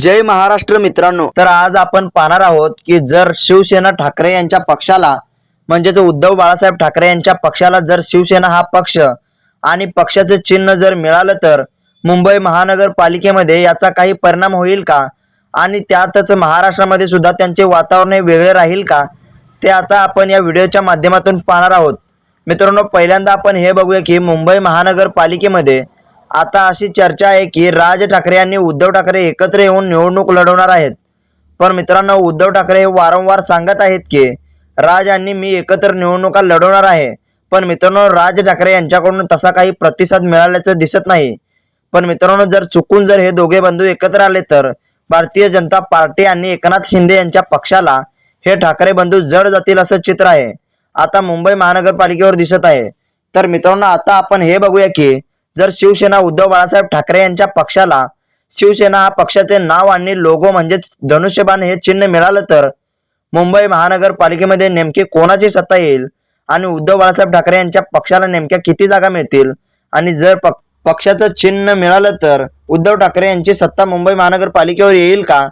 जय महाराष्ट्र मित्रांनो. तर आज आपण पाहणार आहोत की जर शिवसेना ठाकरे यांच्या पक्षाला म्हणजेच उद्धव बाळासाहेब ठाकरे यांच्या पक्षाला जर शिवसेना हा पक्ष आणि पक्षाचं चिन्ह जर मिळालं तर मुंबई महानगरपालिकेमध्ये याचा काही परिणाम होईल का? आणि त्यातच महाराष्ट्रामध्ये सुद्धा त्यांचे वातावरण हे वेगळे राहील का? ते आता आपण या व्हिडिओच्या माध्यमातून पाहणार आहोत. मित्रांनो पहिल्यांदा आपण हे बघूया की मुंबई महानगरपालिकेमध्ये आता अशी चर्चा आहे की राज ठाकरे आणि उद्धव ठाकरे एकत्र येऊन निवडणूक लढवणार आहेत. पण मित्रांनो उद्धव ठाकरे हे वारंवार सांगत आहेत की राज आणि मी एकत्र निवडणुका लढवणार आहे. पण मित्रांनो राज ठाकरे यांच्याकडून तसा काही प्रतिसाद मिळाल्याचं दिसत नाही. पण मित्रांनो जर चुकून जर हे दोघे बंधू एकत्र आले तर भारतीय जनता पार्टी आणि एकनाथ शिंदे यांच्या पक्षाला हे ठाकरे बंधू जड जातील असं चित्र आहे. आता मुंबई महानगरपालिकेवर दिसत आहे. तर मित्रांनो आता आपण हे बघूया की जर शिवसेना उद्धव बाळासाहेब ठाकरे यांच्या पक्षाला शिवसेना हा पक्षाचे नाव आणि लोगो म्हणजेच धनुष्यबाण हे चिन्ह मिळालं तर मुंबई महानगरपालिकेमध्ये नेमकी कोणाची सत्ता येईल आणि उद्धव बाळासाहेब ठाकरे यांच्या पक्षाला नेमक्या किती जागा मिळतील? आणि जर पक- पक्षाचं चिन्ह मिळालं तर उद्धव ठाकरे यांची सत्ता मुंबई महानगरपालिकेवर येईल का?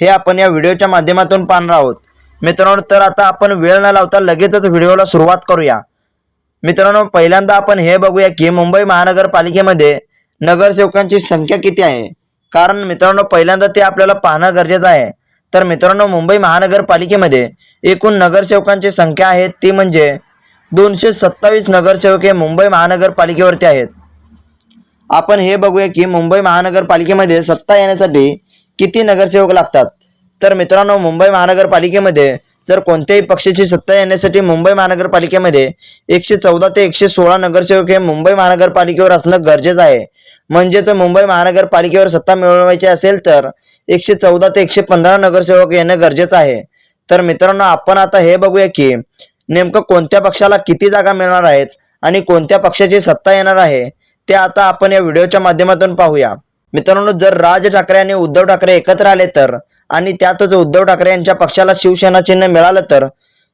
हे आपण या व्हिडिओच्या माध्यमातून पाहणार आहोत. मित्रांनो तर आता आपण वेळ न लावता लगेचच व्हिडिओला सुरुवात करूया. मित्रांनो पहिल्यांदा आपण हे बघूया की मुंबई महानगरपालिकेमध्ये नगरसेवकांची संख्या किती आहे? कारण मित्रांनो पहिल्यांदा ते आपल्याला पाहणं गरजेचं आहे. तर मित्रांनो मुंबई महानगरपालिकेमध्ये एकूण नगरसेवकांची संख्या आहे ती म्हणजे दोनशे सत्तावीस नगरसेवक हे मुंबई महानगरपालिकेवरती आहेत. आपण हे बघूया की मुंबई महानगरपालिकेमध्ये सत्ता येण्यासाठी किती नगरसेवक लागतात? तर मित्रांनो मुंबई महानगरपालिकेमध्ये जर कोणत्याही पक्षाची सत्ता येण्यासाठी मुंबई महानगरपालिकेमध्ये एकशे चौदा ते एकशे सोळा नगरसेवक हे मुंबई महानगरपालिकेवर असणं गरजेचं आहे. म्हणजे तर मुंबई महानगरपालिकेवर सत्ता मिळवायची असेल तर एकशे चौदा ते एकशे पंधरा नगरसेवक येणं गरजेचं आहे. तर मित्रांनो आपण आता हे बघूया की नेमकं कोणत्या पक्षाला किती जागा मिळणार आहेत आणि कोणत्या पक्षाची सत्ता येणार आहे ते आता आपण या व्हिडिओच्या माध्यमातून पाहूया. मित्रांनो जर राज ठाकरे आणि उद्धव ठाकरे एकत्र आले तर आणि त्यातच उद्धव ठाकरे यांच्या पक्षाला शिवसेना चिन्ह मिळालं तर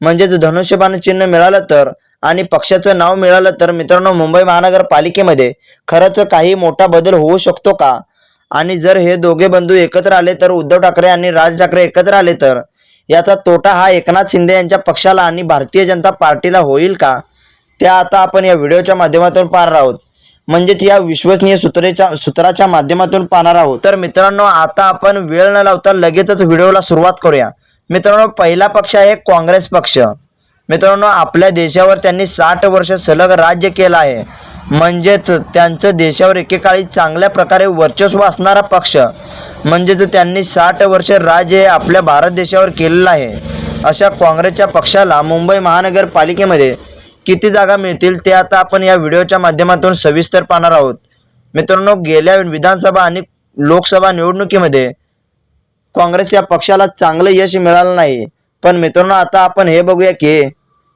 म्हणजेच धनुष्यबाण चिन्ह मिळालं तर आणि पक्षाचं नाव मिळालं तर मित्रांनो मुंबई महानगरपालिकेमध्ये खरंच काही मोठा बदल होऊ शकतो का? आणि जर हे दोघे बंधू एकत्र आले तर उद्धव ठाकरे आणि राज ठाकरे एकत्र आले तर याचा तोटा हा एकनाथ शिंदे यांच्या पक्षाला आणि भारतीय जनता पार्टीला होईल का? त्या आता आपण या व्हिडिओच्या माध्यमातून पाहणार आहोत. म्हणजेच या विश्वसनीय सूत्रेच्या सूत्राच्या माध्यमातून पाहणार आहोत. तर मित्रांनो आता आपण वेळ न लावता लगेचच व्हिडिओला सुरुवात करूया. मित्रांनो पहिला पक्ष आहे काँग्रेस पक्ष. मित्रांनो आपल्या देशावर त्यांनी साठ वर्ष सलग राज्य केलं आहे. म्हणजेच त्यांचं देशावर एकेकाळी चांगल्या प्रकारे वर्चस्व असणारा पक्ष. म्हणजेच त्यांनी साठ वर्ष राज्य हे आपल्या भारत देशावर केलेलं आहे. अशा काँग्रेसच्या पक्षाला मुंबई महानगरपालिकेमध्ये किती जागा मिळतील ते आता आपण या व्हिडिओच्या माध्यमातून सविस्तर पाहणार आहोत. मित्रांनो गेल्या विधानसभा आणि लोकसभा निवडणुकीमध्ये काँग्रेस या पक्षाला चांगलं यश मिळालं नाही. पण मित्रांनो आता आपण हे बघूया की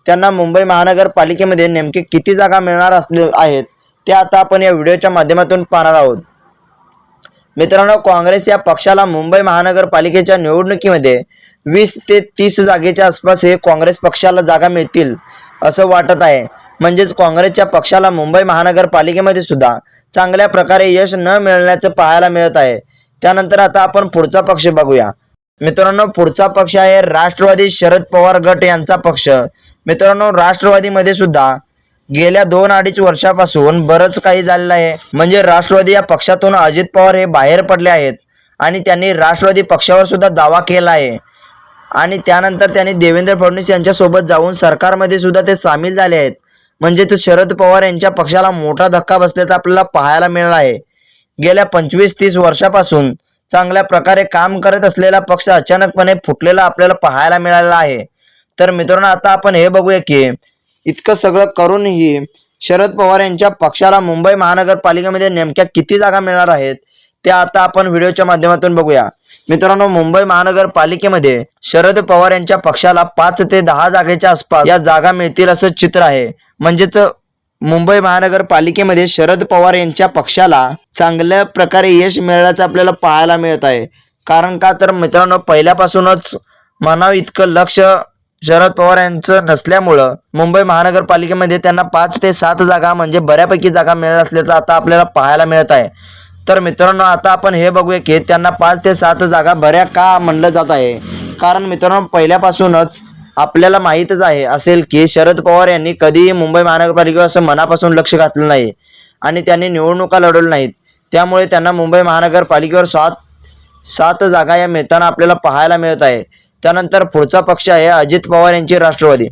त्यांना मुंबई महानगरपालिकेमध्ये नेमके किती जागा मिळणार असले आहेत ते आता आपण या व्हिडिओच्या माध्यमातून पाहणार आहोत. मित्रांनो काँग्रेस या पक्षाला मुंबई महानगरपालिकेच्या निवडणुकीमध्ये वीस ते तीस जागेच्या आसपास हे काँग्रेस पक्षाला जागा मिळतील. असं वाटत आहे. म्हणजेच काँग्रेसच्या पक्षाला मुंबई महानगरपालिकेमध्ये सुद्धा चांगल्या प्रकारे यश न मिळण्याचं पाहायला मिळत आहे. त्यानंतर आता आपण पुढचा पक्ष बघूया. मित्रांनो पुढचा पक्ष आहे राष्ट्रवादी शरद पवार गट यांचा पक्ष. मित्रांनो राष्ट्रवादीमध्ये सुद्धा गेल्या दोन अडीच वर्षापासून बरंच काही झालेलं आहे. म्हणजे राष्ट्रवादी या पक्षातून अजित पवार हे बाहेर पडले आहेत. आणि त्यांनी राष्ट्रवादी पक्षावर सुद्धा दावा केला आहे. आणि त्यानंतर त्यांनी देवेंद्र फडणवीस यांच्यासोबत जाऊन सरकारमध्ये सुद्धा ते सामील झाले आहेत. म्हणजेच शरद पवार यांच्या पक्षाला मोठा धक्का बसल्याचा आपल्याला पाहायला मिळाला आहे. गेल्या पंचवीस तीस वर्षापासून चांगल्या प्रकारे काम करत असलेला पक्ष अचानकपणे फुटलेला आपल्याला पाहायला मिळालेला आहे. तर मित्रांनो आता आपण हे बघूया की इतकं सगळं करूनही शरद पवार यांच्या पक्षाला मुंबई महानगरपालिकेमध्ये नेमक्या किती जागा मिळणार आहेत ते आता आपण व्हिडिओच्या माध्यमातून बघूया. मित्रांनो मुंबई महानगरपालिकेमध्ये शरद पवार यांच्या पक्षाला पाच ते दहा जागेच्या आसपास या जागा मिळतील असं चित्र आहे. म्हणजेच मुंबई महानगरपालिकेमध्ये शरद पवार यांच्या पक्षाला चांगल्या प्रकारे यश मिळाल्याचं आपल्याला पाहायला मिळत आहे. कारण का तर मित्रांनो पहिल्यापासूनच म्हणावं इतकं लक्ष शरद पवार यांचं नसल्यामुळं मुंबई महानगरपालिकेमध्ये त्यांना पाच ते सात जागा म्हणजे बऱ्यापैकी जागा मिळत असल्याचं आता आपल्याला पाहायला मिळत आहे. तर मित्रांनो आता आपण हे बघूया की त्यांना पाच ते सात जागा बऱ्या का म्हणलं जात आहे? कारण मित्रांनो पहिल्यापासूनच आपल्याला माहीतच आहे असेल की शरद पवार यांनी कधीही मुंबई महानगरपालिकेवर असं मनापासून लक्ष घातलं नाही आणि त्यांनी निवडणुका लढवल्या नाहीत. त्यामुळे त्यांना मुंबई महानगरपालिकेवर सात सात जागा या मिळताना आपल्याला पाहायला मिळत आहे. त्यानंतर पुढचा पक्ष आहे अजित पवार यांची राष्ट्रवादी.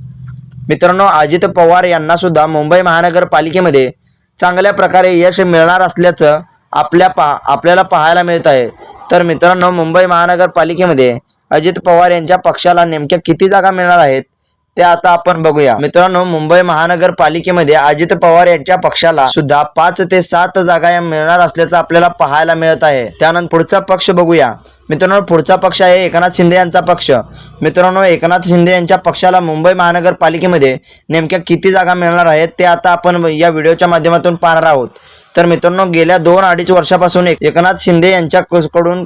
मित्रांनो अजित पवार यांना सुद्धा मुंबई महानगरपालिकेमध्ये चांगल्या प्रकारे यश मिळणार असल्याचं आपल्या पा आपल्याला पाहायला मिळत आहे. तर मित्रांनो मुंबई महानगरपालिकेमध्ये अजित पवार यांच्या पक्षाला नेमक्या किती जागा मिळणार आहेत ते आता आपण बघूया. मित्रांनो मुंबई महानगरपालिकेमध्ये अजित पवार यांच्या पक्षाला सुद्धा पाच ते सात जागा या मिळणार असल्याचं आपल्याला पाहायला मिळत आहे. त्यानंतर पुढचा पक्ष बघूया. मित्रांनो पुढचा पक्ष आहे एकनाथ शिंदे यांचा पक्ष. मित्रांनो एकनाथ शिंदे यांच्या पक्षाला मुंबई महानगरपालिकेमध्ये नेमक्या किती जागा मिळणार आहेत ते आता आपण या व्हिडिओच्या माध्यमातून पाहणार आहोत. तर मित्रांनो गेल्या दोन अडीच वर्षापासून एकनाथ शिंदे यांच्याकडून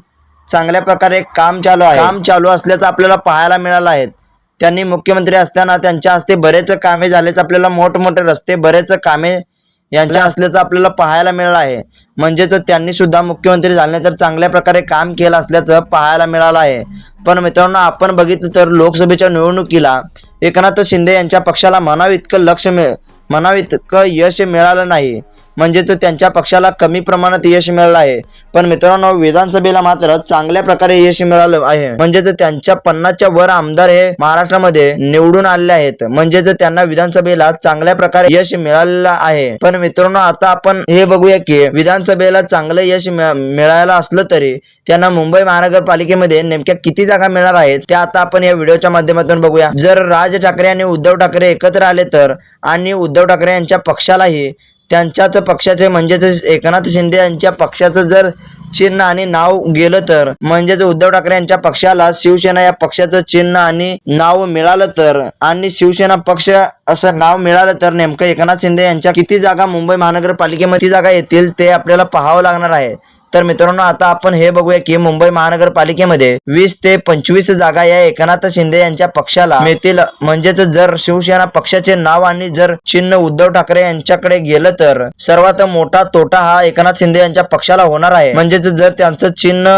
चांगल्या प्रकारे काम चालू आहे. काम चालू असल्याचं आपल्याला पाहायला मिळालं आहे. त्यांनी मुख्यमंत्री असताना त्यांच्या हस्ते बरेच कामे झालेच आपल्याला मोठमोठे रस्ते बरेच कामे यांच्या असल्याचं आपल्याला पाहायला मिळालं आहे. म्हणजेच त्यांनी सुद्धा मुख्यमंत्री झाल्यानंतर चांगल्या प्रकारे काम केलं असल्याचं पाहायला मिळालं आहे. पण मित्रांनो आपण बघितलं तर लोकसभेच्या निवडणुकीला एकनाथ शिंदे यांच्या पक्षाला म्हणावं इतकं लक्ष मिळ म्हणावं इतकं यश मिळालं नाही. म्हणजेच त्यांच्या पक्षाला कमी प्रमाणात यश मिळालं आहे. पण मित्रांनो विधानसभेला मात्र चांगल्या प्रकारे यश मिळालं आहे. म्हणजेच त्यांच्या पन्नासच्या वर आमदार हे महाराष्ट्रामध्ये निवडून आलेले आहेत. म्हणजेच त्यांना विधानसभेला चांगल्या प्रकारे यश मिळालेलं आहे. पण मित्रांनो आता आपण हे बघूया की विधानसभेला चांगलं यश मिळायला असलं तरी त्यांना मुंबई महानगरपालिकेमध्ये नेमक्या किती जागा मिळणार आहेत त्या आता आपण या व्हिडिओच्या माध्यमातून बघूया. जर राज ठाकरे आणि उद्धव ठाकरे एकत्र आले तर आणि उद्धव ठाकरे यांच्या पक्षालाही त्यांच्याच पक्षाचे म्हणजेच एकनाथ शिंदे यांच्या पक्षाचं जर चिन्ह आणि नाव गेलं तर म्हणजेच उद्धव ठाकरे यांच्या पक्षाला शिवसेना या पक्षाचं चिन्ह आणि नाव मिळालं तर आणि शिवसेना पक्ष असं नाव मिळालं तर नेमकं एकनाथ शिंदे यांच्या किती जागा मुंबई महानगरपालिकेमध्ये जागा येतील ते आपल्याला पाहावं लागणार आहे. तर मित्रांनो आता आपण हे बघूया की मुंबई महानगरपालिकेमध्ये वीस ते पंचवीस जागा या एकनाथ शिंदे यांच्या पक्षाला मिळतील. म्हणजेच जर शिवसेना पक्षाचे नाव आणि जर चिन्ह उद्धव ठाकरे यांच्याकडे गेलं तर सर्वात मोठा तोटा हा एकनाथ शिंदे यांच्या पक्षाला होणार आहे. म्हणजेच जर त्यांचं चिन्ह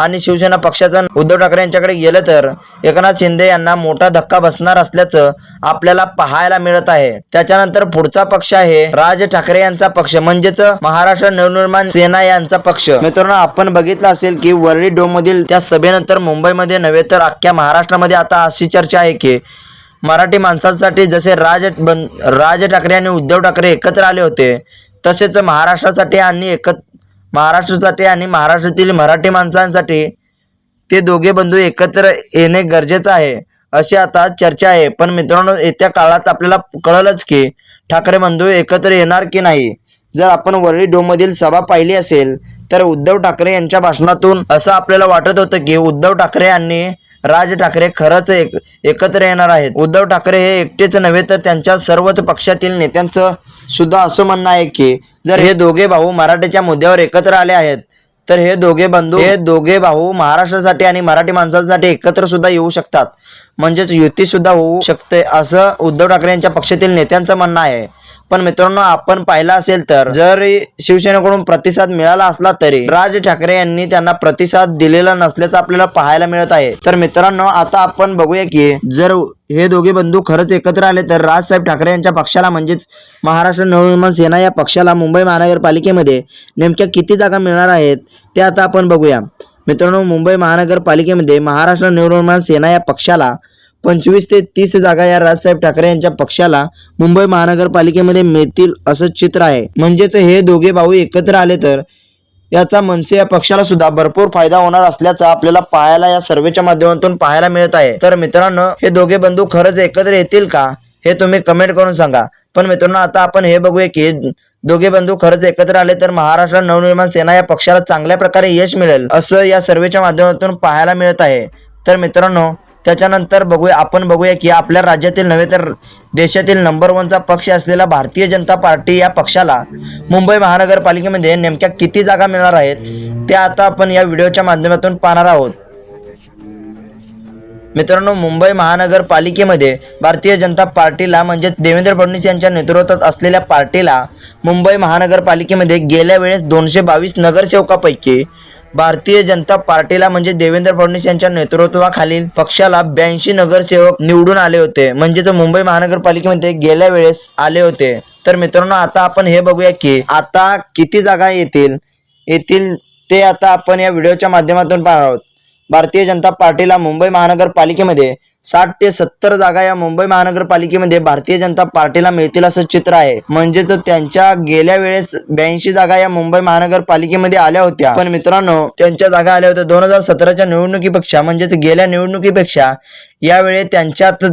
आणि शिवसेना पक्षाचं उद्धव ठाकरे यांच्याकडे गेलं तर एकनाथ शिंदे यांना मोठा धक्का बसणार असल्याचं आपल्याला पाहायला मिळत आहे. त्याच्यानंतर पुढचा पक्ष आहे राज ठाकरे यांचा पक्ष म्हणजेच महाराष्ट्र नवनिर्माण सेना यांचा पक्ष. मित्रांनो आपण बघितलं असेल की वरळी डोम मधील त्या सभेनंतर मुंबईमध्ये नव्हे तर अख्ख्या महाराष्ट्रामध्ये आता अशी चर्चा आहे की मराठी माणसांसाठी जसे राज बन राज ठाकरे आणि उद्धव ठाकरे एकत्र आले होते तसेच महाराष्ट्रासाठी आणि एकत्र महाराष्ट्रासाठी आणि महाराष्ट्रातील मराठी माणसांसाठी ते दोघे बंधू एकत्र येणे गरजेचं आहे अशी आता चर्चा आहे. पण मित्रांनो येत्या काळात आपल्याला कळलंच की ठाकरे बंधू एकत्र येणार की नाही? जर आपण वरळी डोमधील सभा पाहिली असेल तर उद्धव ठाकरे यांच्या भाषणातून असं आपल्याला वाटत होतं की उद्धव ठाकरे यांनी राज ठाकरे खरंच एक एकत्र येणार आहेत. उद्धव ठाकरे हे एकटेच नव्हे तर त्यांच्या सर्वच पक्षातील नेत्यांचं सुद्धा असं म्हणणं आहे की जर हे दोघे भाऊ मराठीच्या मुद्द्यावर एकत्र आले आहेत तर हे दोघे बंधू हे दोघे भाऊ महाराष्ट्रासाठी आणि मराठी माणसांसाठी एकत्र सुद्धा येऊ शकतात. म्हणजेच युती सुद्धा होऊ शकते असं उद्धव ठाकरे यांच्या पक्षातील नेत्यांचं म्हणणं आहे. पण मित्रांनो आपण पाहिलं असेल तर जरी शिवसेनेकडून प्रतिसाद मिळाला असला तरी राज ठाकरे यांनी त्यांना प्रतिसाद दिलेला नसल्याचं आपल्याला पाहायला मिळत आहे. तर मित्रांनो आता आपण बघूया की जर हे दोघे बंधू खरंच एकत्र आले तर राजसाहेब ठाकरे यांच्या पक्षाला म्हणजेच महाराष्ट्र नवनिर्माण सेना या पक्षाला मुंबई महानगरपालिकेमध्ये नेमक्या किती जागा मिळणार आहेत ते आता आपण बघूया. मित्रांनो मुंबई महानगरपालिकेमध्ये महाराष्ट्र नवनिर्माण सेना या पक्षाला पंचवीस ते तीस जागा या राजसाहेब ठाकरे यांच्या पक्षाला मुंबई महानगरपालिकेमध्ये मिळतील असं चित्र आहे. म्हणजेच हे दोघे भाऊ एकत्र आले तर याचा मनसे या पक्षाला सुद्धा भरपूर फायदा होणार असल्याचा आपल्याला पाहायला या सर्वेच्या माध्यमातून पाहायला मिळत आहे. तर मित्रांनो हे दोघे बंधू खरंच एकत्र येतील का हे तुम्ही कमेंट करून सांगा. पण मित्रांनो आता आपण हे बघूया की दोघे बंधू खरंच एकत्र आले तर महाराष्ट्र नवनिर्माण सेना या पक्षाला चांगल्या प्रकारे यश मिळेल असं या सर्वेच्या माध्यमातून पाहायला मिळत आहे. तर मित्रांनो त्याच्यानंतर बघूया आपण बघूया की आपल्या राज्यातील नव्हे तर देशातील नंबर वनचा पक्ष असलेला भारतीय जनता पार्टी या पक्षाला मुंबई महानगरपालिकेमध्ये नेमक्या किती जागा मिळणार आहेत ते आता आपण या व्हिडिओच्या माध्यमातून पाहणार आहोत. मित्रांनो मुंबई महानगरपालिकेमध्ये भारतीय जनता पार्टीला म्हणजे देवेंद्र फडणवीस यांच्या नेतृत्वात असलेल्या पार्टीला मुंबई महानगरपालिकेमध्ये गेल्या वेळेस दोनशे बावीस नगरसेवकापैकी भारतीय जनता पार्टीला म्हणजे देवेंद्र फडणवीस यांच्या नेतृत्वाखालील पक्षाला ब्याऐंशी नगरसेवक निवडून आले होते. म्हणजेच मुंबई महानगरपालिकेमध्ये गेल्या वेळेस आले होते. तर मित्रांनो आता आपण हे बघूया की आता किती जागा येतील? येतील ते आता आपण या व्हिडिओच्या माध्यमातून पाहणार आहोत. भारतीय जनता पार्टीला मुंबई महानगरपालिकेमध्ये साठ ते सत्तर जागा या मुंबई महानगरपालिकेमध्ये भारतीय जनता पार्टीला मिळतील असं चित्र आहे. म्हणजेच त्यांच्या गेल्या वेळेस ब्याऐंशी जागा या मुंबई महानगरपालिकेमध्ये आल्या होत्या. पण मित्रांनो त्यांच्या जागा आल्या होत्या दोन हजार सतराच्या निवडणुकीपेक्षा. म्हणजेच गेल्या निवडणुकीपेक्षा यावेळी त्यांच्यात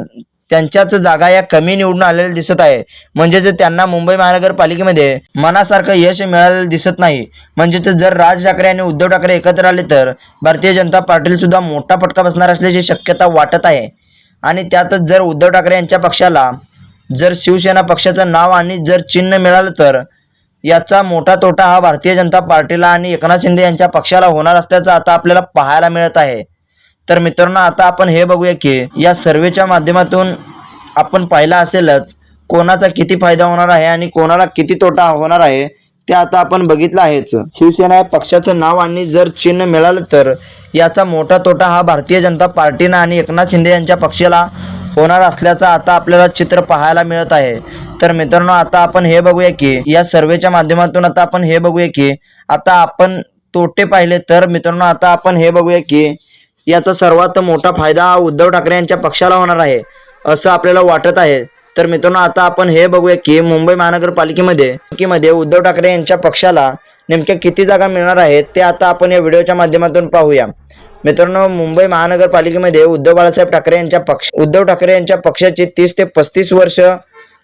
त्यांच्याच जागा या कमी निवडून आलेल्या दिसत आहे. म्हणजेच त्यांना मुंबई महानगरपालिकेमध्ये मनासारखं यश मिळालेलं दिसत नाही. म्हणजेच जर राज ठाकरे आणि उद्धव ठाकरे एकत्र आले तर भारतीय जनता पार्टीला सुद्धा मोठा फटका बसणार असल्याची शक्यता वाटत आहे. आणि त्यातच जर उद्धव ठाकरे यांच्या पक्षाला जर शिवसेना पक्षाचं नाव आणि जर चिन्ह मिळालं तर याचा मोठा तोटा हा भारतीय जनता पार्टीला आणि एकनाथ शिंदे यांच्या पक्षाला होणार असल्याचं आता आपल्याला पाहायला मिळत आहे. तर मित्रांनो आता आपण हे बघूया की या सर्वेच्या माध्यमातून आपण पाहिला असेलच कोणाचा किती फायदा होणार आहे आणि कोणाला किती तोटा होणार आहे ते आता आपण बघितलं आहेच. शिवसेना या पक्षाचं नाव आणि जर चिन्ह मिळालं तर याचा मोठा तोटा हा भारतीय जनता पार्टीनं आणि एकनाथ शिंदे यांच्या पक्षाला होणार असल्याचा आता आपल्याला चित्र पाहायला मिळत आहे. तर मित्रांनो आता आपण हे बघूया की या सर्वेच्या माध्यमातून आता आपण हे बघूया की आता आपण तोटे पाहिले तर मित्रांनो आता आपण हे बघूया की याचा सर्वात मोठा फायदा हा उद्धव ठाकरे यांच्या पक्षाला होणार आहे असं आपल्याला वाटत आहे. तर मित्रांनो आता आपण हे बघूया की मुंबई महानगरपालिकेमध्ये मध्ये उद्धव ठाकरे यांच्या पक्षाला नेमक्या किती जागा मिळणार आहेत ते आता आपण या व्हिडिओच्या माध्यमातून पाहूया. मित्रांनो मुंबई महानगरपालिकेमध्ये उद्धव बाळासाहेब ठाकरे यांच्या पक्ष उद्धव ठाकरे यांच्या पक्षाची तीस ते पस्तीस वर्ष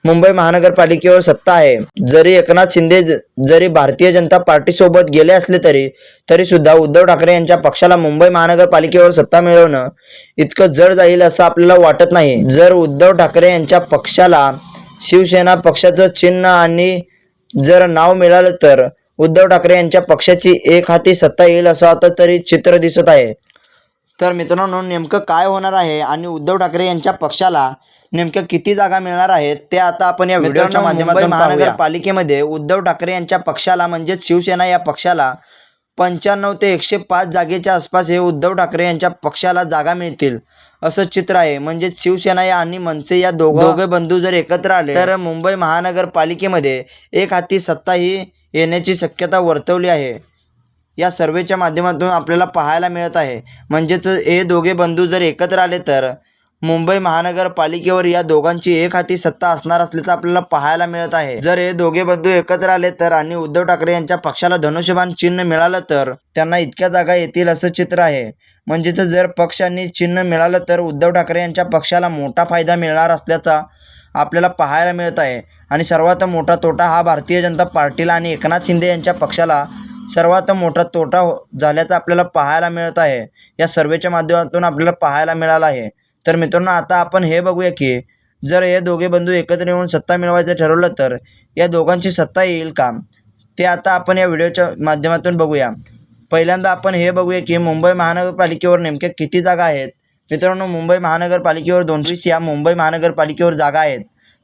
मुंबई महानगरपालिकेवर सत्ता आहे. जरी एकनाथ शिंदे ज- जरी भारतीय जनता पार्टी सोबत गेले असले तरी तरी सुद्धा उद्धव ठाकरे यांच्या पक्षाला मुंबई महानगरपालिकेवर सत्ता मिळवणं इतकं जड जाईल असं आपल्याला वाटत नाही. जर उद्धव ठाकरे यांच्या पक्षाला शिवसेना पक्षाचं चिन्ह आणि जर नाव मिळालं तर उद्धव ठाकरे यांच्या पक्षाची एक हाती सत्ता येईल असं आता तरी चित्र दिसत आहे. तर मित्रांनो नेमकं काय होणार आहे आणि उद्धव ठाकरे यांच्या पक्षाला नेमक्या किती जागा मिळणार आहेत ते आता आपण या व्हिडिओच्या माध्यमातून महानगरपालिकेमध्ये उद्धव ठाकरे यांच्या पक्षाला म्हणजेच शिवसेना या पक्षाला पंच्याण्णव ते एकशे पाच जागेच्या आसपास हे उद्धव ठाकरे यांच्या पक्षाला जागा मिळतील असं चित्र आहे. म्हणजे शिवसेना या आणि मनसे या दोघ दोघे बंधू जर एकत्र आले तर मुंबई महानगरपालिकेमध्ये एक हाती सत्ता ही येण्याची शक्यता वर्तवली आहे. या सर्वेच्या माध्यमातून आपल्याला पाहायला मिळत आहे. म्हणजेच हे दोघे बंधू जर एकत्र आले तर मुंबई महानगरपालिकेवर या दोघांची एक हाती सत्ता असणार असल्याचं आपल्याला पाहायला मिळत आहे. जर हे दोघे बंधू एकत्र आले तर आणि उद्धव ठाकरे यांच्या पक्षाला धनुष्यबाण चिन्ह मिळालं तर त्यांना इतक्या जागा येतील असं चित्र आहे. म्हणजेच जर पक्ष आणि चिन्ह मिळालं तर उद्धव ठाकरे यांच्या पक्षाला मोठा फायदा मिळणार असल्याचा आपल्याला पाहायला मिळत आहे. आणि सर्वात मोठा तोटा हा भारतीय जनता पार्टीला आणि एकनाथ शिंदे यांच्या पक्षाला सर्वात मोठा तोटा हो- झाल्याचा आपल्याला पाहायला मिळत आहे. या सर्वेच्या माध्यमातून आपल्याला पाहायला मिळालं आहे. तर मित्रांनो आता आपण हे बघूया की जर हे दोघे बंधू एकत्र येऊन सत्ता मिळवायचं ठरवलं तर या दोघांची सत्ता येईल का? ते आता आपण या व्हिडिओच्या माध्यमातून बघूया. पहिल्यांदा आपण हे बघूया की मुंबई महानगरपालिकेवर नेमक्या किती जागा आहेत? मित्रांनो मुंबई महानगरपालिकेवर दोनशे या मुंबई महानगरपालिकेवर जागा आहेत.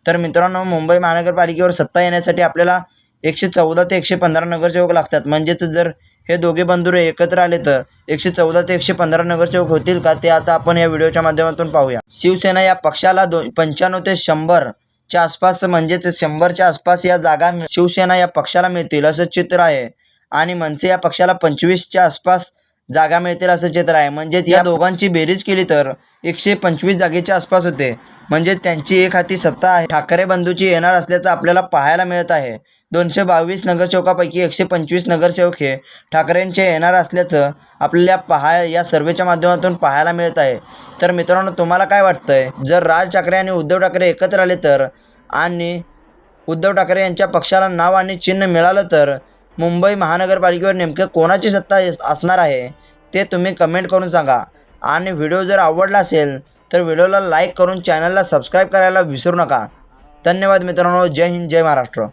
तर मित्रांनो मुंबई महानगरपालिकेवर सत्ता येण्यासाठी आपल्याला एकशे चौदा ते एकशे पंधरा नगरसेवक लागतात. म्हणजेच जर हे दोघे बंधू एकत्र आले तर एकशे चौदा ते एकशे पंधरा नगरसेवक होतील का? ते आता आपण या व्हिडिओच्या माध्यमातून पाहूया. शिवसेना या पक्षाला दो पंच्याण्णव ते शंभरच्या आसपास म्हणजेच शंभरच्या आसपास या जागा शिवसेना या पक्षाला मिळतील असं चित्र आहे. आणि मनसे या पक्षाला पंचवीसच्या आसपास जागा मिळतील असं चित्र आहे. म्हणजेच या दोघांची बेरीज केली तर एकशे पंचवीस जागेच्या आसपास होते. म्हणजे त्यांची एक हाती सत्ता आहे. ठाकरे बंधूची येणार असल्याचं आपल्याला पाहायला मिळत आहे. दोनशे बावीस नगरसेवकापैकी एकशे पंचवीस नगरसेवक हे ठाकरेंचे येणार असल्याचं आपल्याला पाहाय या सर्वेच्या माध्यमातून पाहायला मिळत आहे. तर मित्रांनो तुम्हाला काय वाटतंय? जर राज ठाकरे आणि उद्धव ठाकरे एकत्र आले तर आणि उद्धव ठाकरे यांच्या पक्षाला नाव आणि चिन्ह मिळालं तर मुंबई महानगरपालिकेवर नेमकं कोणाची सत्ता असणार आहे ते तुम्ही कमेंट करून सांगा. आणि व्हिडिओ जर आवडला असेल तर व्हिडिओला लाईक करून चॅनलला सबस्क्राईब करायला विसरू नका. धन्यवाद मित्रांनो जय हिंद जय महाराष्ट्र.